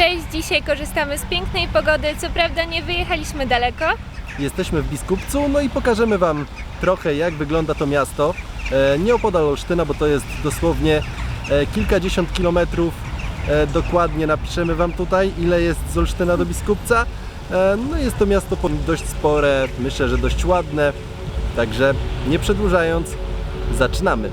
Cześć, dzisiaj korzystamy z pięknej pogody. Co prawda nie wyjechaliśmy daleko, Jesteśmy w Biskupcu, no i pokażemy Wam trochę jak wygląda to miasto. E, nie opodal Olsztyna, bo to jest dosłownie e, kilkadziesiąt kilometrów. E, dokładnie napiszemy Wam tutaj, ile jest z Olsztyna do Biskupca. No jest to miasto dość spore, myślę, że dość ładne. Także nie przedłużając, zaczynamy.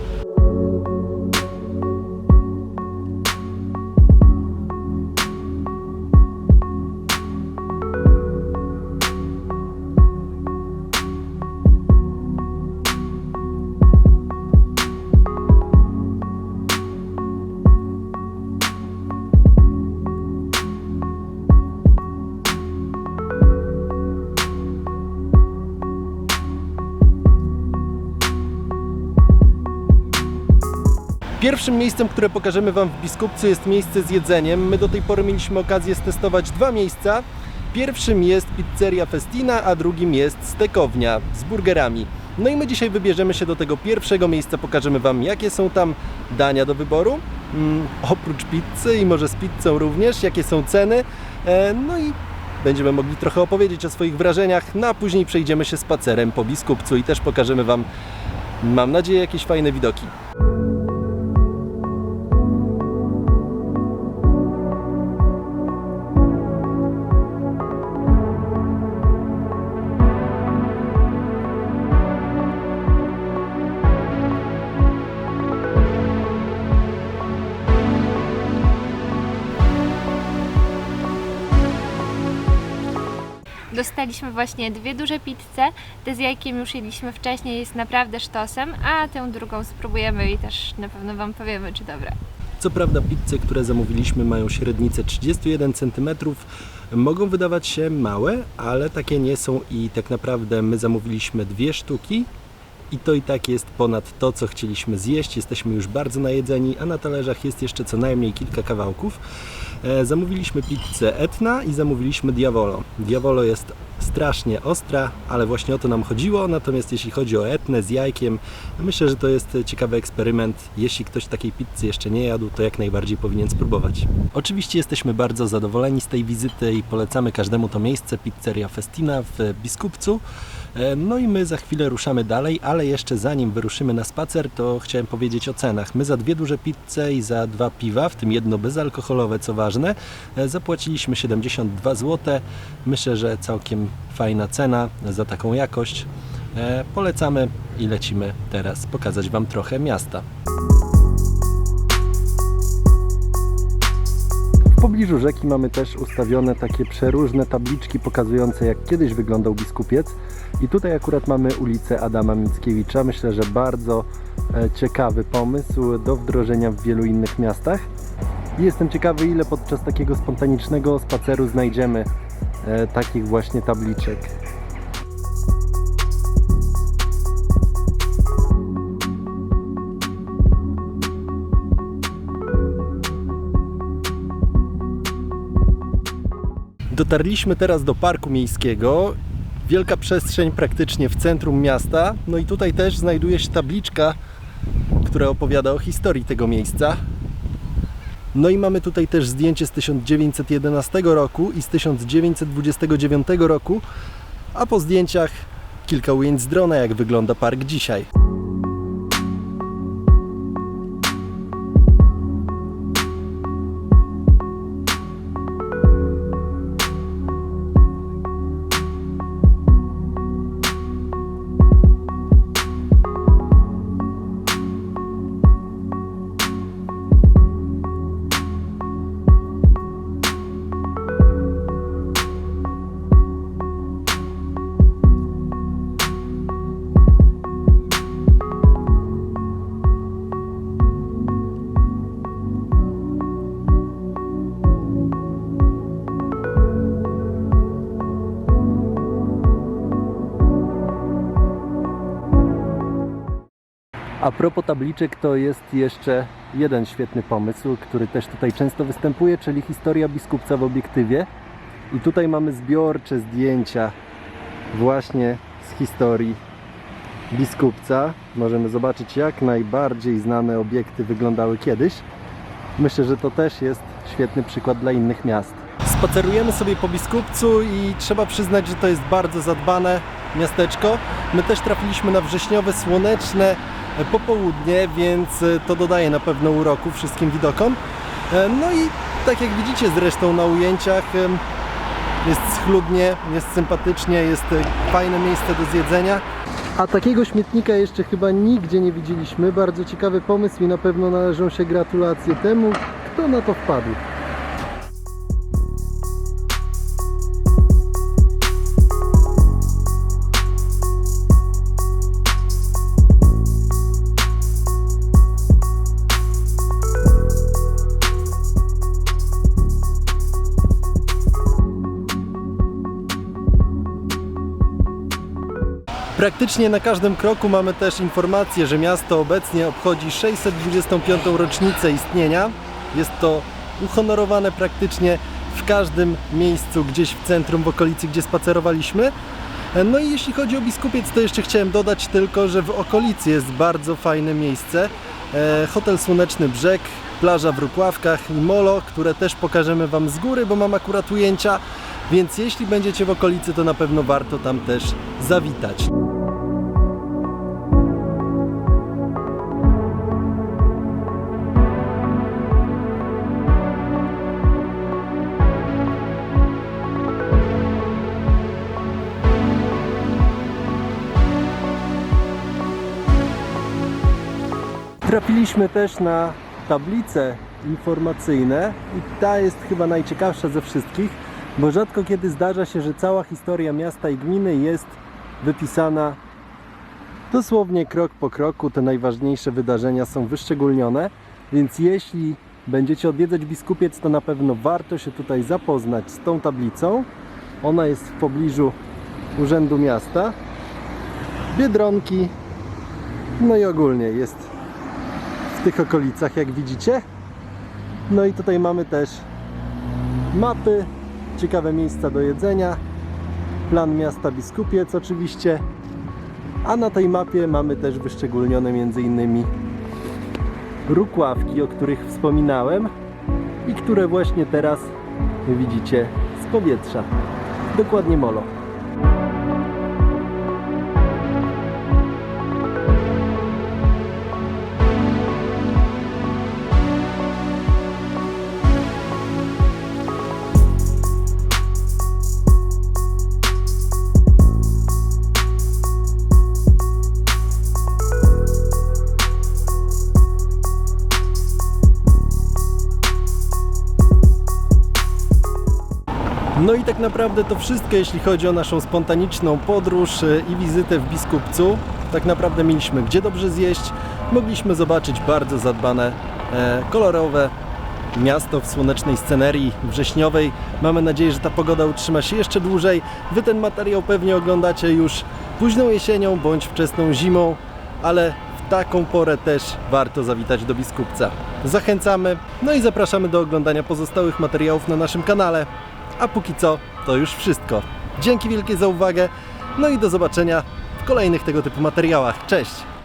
Pierwszym miejscem, które pokażemy Wam w Biskupcu jest miejsce z jedzeniem. My do tej pory mieliśmy okazję stestować dwa miejsca. Pierwszym jest pizzeria Festina, a drugim jest stekownia z burgerami. No i my dzisiaj wybierzemy się do tego pierwszego miejsca, pokażemy Wam jakie są tam dania do wyboru, mm, oprócz pizzy i może z pizzą również, jakie są ceny. E, no i będziemy mogli trochę opowiedzieć o swoich wrażeniach, no a później przejdziemy się spacerem po Biskupcu i też pokażemy Wam, mam nadzieję, jakieś fajne widoki. Dostaliśmy właśnie dwie duże pizze. Te z jajkiem już jedliśmy wcześniej, jest naprawdę sztosem, a tę drugą spróbujemy i też na pewno Wam powiemy, czy dobra. Co prawda pizze, które zamówiliśmy mają średnicę 31 cm, mogą wydawać się małe, ale takie nie są i tak naprawdę my zamówiliśmy dwie sztuki i to i tak jest ponad to, co chcieliśmy zjeść. Jesteśmy już bardzo najedzeni, a na talerzach jest jeszcze co najmniej kilka kawałków. E, zamówiliśmy pizzę Etna i zamówiliśmy Diavolo. Diavolo jest strasznie ostra, ale właśnie o to nam chodziło. Natomiast jeśli chodzi o Etnę z jajkiem, myślę, że to jest ciekawy eksperyment. Jeśli ktoś takiej pizzy jeszcze nie jadł, to jak najbardziej powinien spróbować. Oczywiście jesteśmy bardzo zadowoleni z tej wizyty i polecamy każdemu to miejsce, pizzeria Festina w Biskupcu. E, No i my za chwilę ruszamy dalej, ale jeszcze zanim wyruszymy na spacer, to chciałem powiedzieć o cenach. My za dwie duże pizze i za dwa piwa, w tym jedno bezalkoholowe, co ważne, e, zapłaciliśmy 72 zł. Myślę, że całkiem fajna cena za taką jakość. E, Polecamy i lecimy teraz pokazać Wam trochę miasta. W pobliżu rzeki mamy też ustawione takie przeróżne tabliczki pokazujące jak kiedyś wyglądał biskupiec. I tutaj akurat mamy ulicę Adama Mickiewicza. Myślę, że bardzo e, ciekawy pomysł do wdrożenia w wielu innych miastach. I jestem ciekawy, ile podczas takiego spontanicznego spaceru znajdziemy takich właśnie tabliczek. Dotarliśmy teraz do parku miejskiego. Wielka przestrzeń praktycznie w centrum miasta. No i tutaj też znajduje się tabliczka, która opowiada o historii tego miejsca. No i mamy tutaj też zdjęcie z 1911 roku i z 1929 roku, a po zdjęciach kilka ujęć z drona, jak wygląda park dzisiaj. A propos tabliczek, to jest jeszcze jeden świetny pomysł, który też tutaj często występuje, czyli historia biskupca w obiektywie. I tutaj mamy zbiorcze zdjęcia właśnie z historii biskupca. Możemy zobaczyć, jak najbardziej znane obiekty wyglądały kiedyś. Myślę, że to też jest świetny przykład dla innych miast. Spacerujemy sobie po Biskupcu i trzeba przyznać, że to jest bardzo zadbane miasteczko. My też trafiliśmy na wrześniowe, słoneczne e, popołudnie, więc e, to dodaje na pewno uroku wszystkim widokom. E, No i tak jak widzicie zresztą na ujęciach, jest schludnie, jest sympatycznie, jest fajne miejsce do zjedzenia. A takiego śmietnika jeszcze chyba nigdzie nie widzieliśmy. Bardzo ciekawy pomysł i na pewno należą się gratulacje temu, kto na to wpadł. Praktycznie na każdym kroku mamy też informację, że miasto obecnie obchodzi 625. rocznicę istnienia. Jest to uhonorowane praktycznie w każdym miejscu, gdzieś w centrum, w okolicy, gdzie spacerowaliśmy. No i jeśli chodzi o Biskupiec, to jeszcze chciałem dodać tylko, że w okolicy jest bardzo fajne miejsce. E, Hotel Słoneczny Brzeg, plaża w Rukławkach i Molo, które też pokażemy Wam z góry, bo mam akurat ujęcia. Więc jeśli będziecie w okolicy, to na pewno warto tam też zawitać. Trafiliśmy też na tablice informacyjne i ta jest chyba najciekawsza ze wszystkich, bo rzadko kiedy zdarza się, że cała historia miasta i gminy jest wypisana dosłownie krok po kroku. Te najważniejsze wydarzenia są wyszczególnione, więc jeśli będziecie odwiedzać Biskupiec, to na pewno warto się tutaj zapoznać z tą tablicą. Ona jest w pobliżu Urzędu Miasta, Biedronki, no i ogólnie jest w tych okolicach, jak widzicie. No i tutaj mamy też mapy, ciekawe miejsca do jedzenia, plan miasta Biskupiec oczywiście, a na tej mapie mamy też wyszczególnione m.in. rukławki, o których wspominałem i które właśnie teraz widzicie z powietrza. Dokładnie molo. No i tak naprawdę to wszystko, jeśli chodzi o naszą spontaniczną podróż e, i wizytę w Biskupcu. Tak naprawdę mieliśmy gdzie dobrze zjeść, mogliśmy zobaczyć bardzo zadbane, e, kolorowe miasto w słonecznej scenerii wrześniowej. Mamy nadzieję, że ta pogoda utrzyma się jeszcze dłużej. Wy ten materiał pewnie oglądacie już późną jesienią bądź wczesną zimą, ale w taką porę też warto zawitać do Biskupca. Zachęcamy, no i zapraszamy do oglądania pozostałych materiałów na naszym kanale. A póki co, to już wszystko. Dzięki wielkie za uwagę, no i do zobaczenia w kolejnych tego typu materiałach. Cześć!